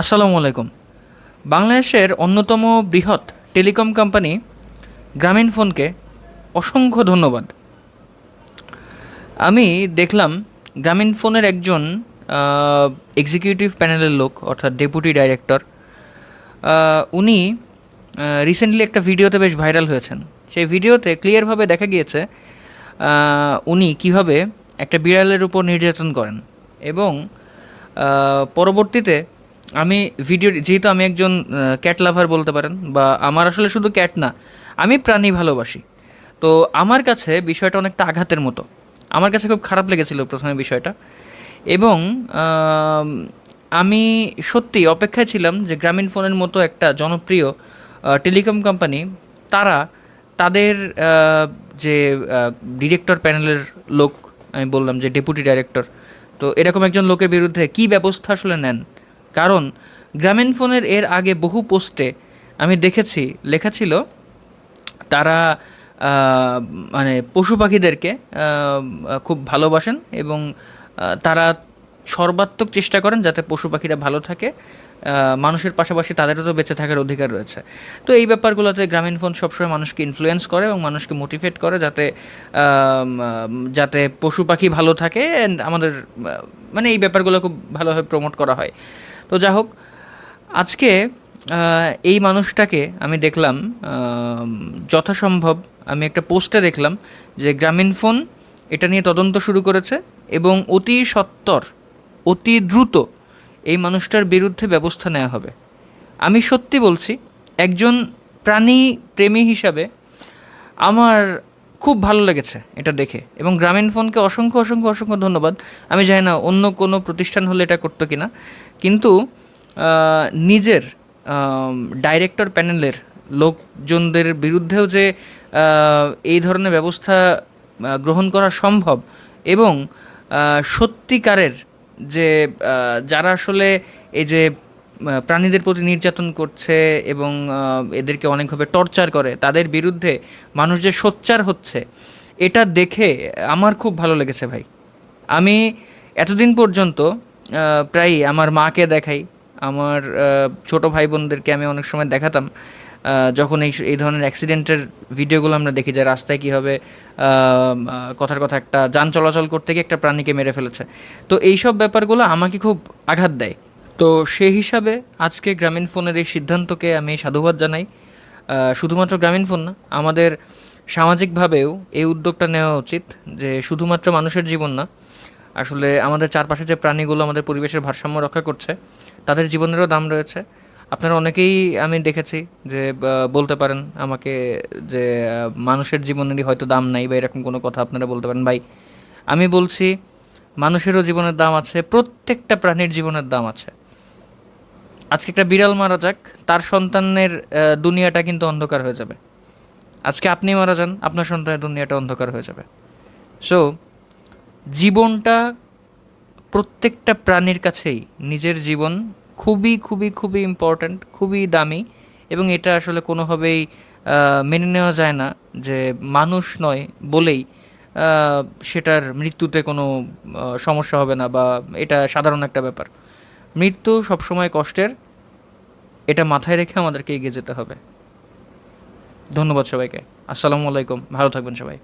আসসালামু আলাইকুম। বাংলাদেশের অন্যতম বৃহৎ টেলিকম কোম্পানি গ্রামীণ ফোনকে অসংখ্য ধন্যবাদ। আমি দেখলাম গ্রামীণ ফোনের একজন এক্সিকিউটিভ প্যানেলের লোক, অর্থাৎ ডেপুটি ডাইরেক্টর উনি রিসেন্টলি একটা ভিডিওতে বেশ ভাইরাল হয়েছেন। সেই ভিডিওতে ক্লিয়ারভাবে দেখা গিয়েছে উনি কীভাবে একটা বিড়ালের উপর নির্যাতন করেন এবং পরবর্তীতে আমি ভিডিও যেহেতু আমি একজন ক্যাট লাভার বলতে পারেন, বা আমার আসলে শুধু ক্যাট না, আমি প্রাণী ভালোবাসি। তো আমার কাছে বিষয়টা অনেকটা আঘাতের মতো। আমার কাছে খুব খারাপ লেগেছিল প্রথমে বিষয়টা। এবং, আমি সত্যি অপেক্ষায় ছিলাম যে গ্রামীণ ফোনের মতো একটা জনপ্রিয় টেলিকম কোম্পানি তারা তাদের যে ডিরেক্টর প্যানেলের লোক, আমি বললাম যে ডেপুটি ডাইরেক্টর তো এরকম একজন লোকের বিরুদ্ধে কি ব্যবস্থা আসলে নেন? কারণ গ্রামীণ ফোনের এর আগে বহু পোস্টে আমি দেখেছি, লেখা ছিল তারা মানে পশু পাখিদেরকে খুব ভালোবাসেন এবং তারা সর্বাত্মক চেষ্টা করেন যাতে পশু পাখিরা ভালো থাকে। মানুষের পাশাপাশি তাদেরও তো বেঁচে থাকার অধিকার রয়েছে। তো এই ব্যাপারগুলোতে গ্রামীণ ফোন সবসময় মানুষকে ইনফ্লুয়েন্স করে এবং মানুষকে মোটিভেট করে যাতে যাতে পশু পাখি ভালো থাকে অ্যান্ড আমাদের মানে এই ব্যাপারগুলো খুব ভালোভাবে প্রমোট করা হয়। তো যা হোক, আজকে এই মানুষটাকে আমি দেখলাম যথাসম্ভব আমি একটা পোস্টে দেখলাম যে গ্রামীণ ফোন এটা নিয়ে তদন্ত শুরু করেছে এবং অতি সত্বর, অতি দ্রুত এই মানুষটার বিরুদ্ধে ব্যবস্থা নেওয়া হবে। আমি সত্যি বলছি, একজন প্রাণী প্রেমী হিসাবে আমার খুব ভালো লেগেছে এটা দেখে। এবং গ্রামীণ ফোনকে অসংখ্য অসংখ্য অসংখ্য ধন্যবাদ। আমি জানি না অন্য কোনো প্রতিষ্ঠান হলে এটা করতো কিনা। কিন্তু নিজের ডাইরেক্টর প্যানেলের লোকজনদের বিরুদ্ধেও যে এই ধরনের ব্যবস্থা গ্রহণ করা সম্ভব এবং সত্যিকারের যে যারা আসলে এই যে প্রাণীদের প্রতি নির্যাতন করছে এবং এদেরকে অনেকভাবে টর্চার করে। তাদের বিরুদ্ধে মানুষ যে সোচ্চার হচ্ছে, এটা দেখে আমার খুব ভালো লেগেছে ভাই। আমি এতদিন পর্যন্ত প্রায় আমার মাকে দেখাই, আমার ছোট ভাই বোনদেরকে আমি অনেক সময় দেখাতাম যখন এই এই ধরনের অ্যাক্সিডেন্টের ভিডিওগুলো আমরা দেখি যে রাস্তায় কীভাবে কথার কথা একটা যান চলাচল করতে গিয়ে একটা প্রাণীকে মেরে ফেলেছে। তো এইসব ব্যাপারগুলো আমাকে খুব আঘাত দেয়। তো সেই হিসাবে আজকে গ্রামীণ ফোনের এই সিদ্ধান্তকে আমি সাধুবাদ জানাই। শুধুমাত্র গ্রামীণ ফোন না, আমাদের সামাজিকভাবেও এই উদ্যোগটা নেওয়া উচিত যে শুধুমাত্র মানুষের জীবন না, আসলে আমাদের চারপাশে যে প্রাণীগুলো আমাদের পরিবেশের ভারসাম্য রক্ষা করছে, তাদের জীবনেরও দাম রয়েছে। আপনারা অনেকেই আমি দেখেছি যে বলতে পারেন আমাকে যে মানুষের জীবনেরই হয়তো দাম নাই বা এরকম কোনো কথা আপনারা বলতে পারেন। ভাই, আমি বলছি, মানুষেরও জীবনের দাম আছে, প্রত্যেকটা প্রাণীর জীবনের দাম আছে। আজকে একটা বিড়াল মারা যাক, তার সন্তানের দুনিয়াটা কিন্তু অন্ধকার হয়ে যাবে। আজকে আপনি মারা যান, আপনার সন্তানের দুনিয়াটা অন্ধকার হয়ে যাবে। সো জীবনটা প্রত্যেকটা প্রাণীর কাছেই, নিজের জীবন খুবই খুবই খুবই ইম্পর্ট্যান্ট খুবই দামি এবং এটা আসলে কোনোভাবেই মেনে নেওয়া যায় না যে মানুষ নয় বলেই সেটার মৃত্যুতে কোনো সমস্যা হবে না বা এটা সাধারণ একটা ব্যাপার। মৃত্যু সবসময় কষ্টের। এটা মাথায় রেখে আমাদেরকে এগিয়ে যেতে হবে। ধন্যবাদ সবাইকে। আসসালামু আলাইকুম। ভালো থাকবেন সবাই।